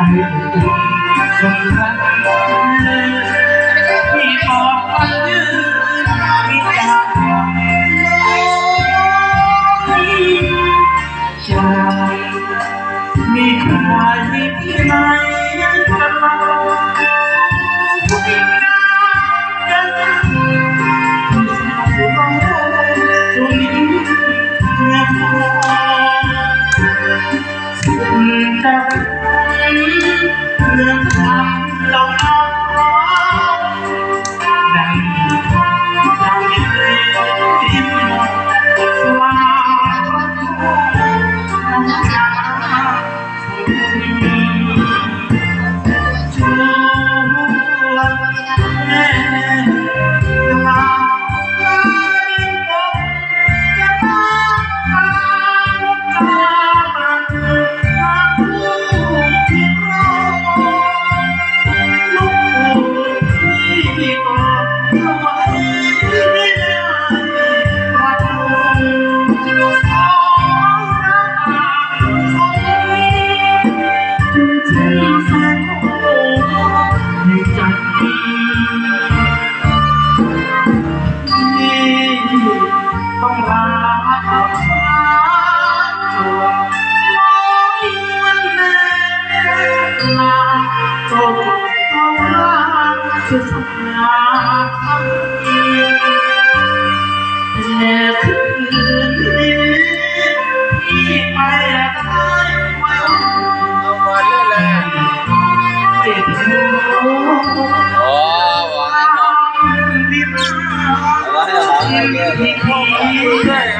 คนรัก ลองเอาได้ Thank He called.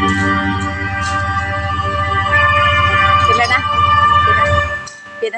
别的呢别的别的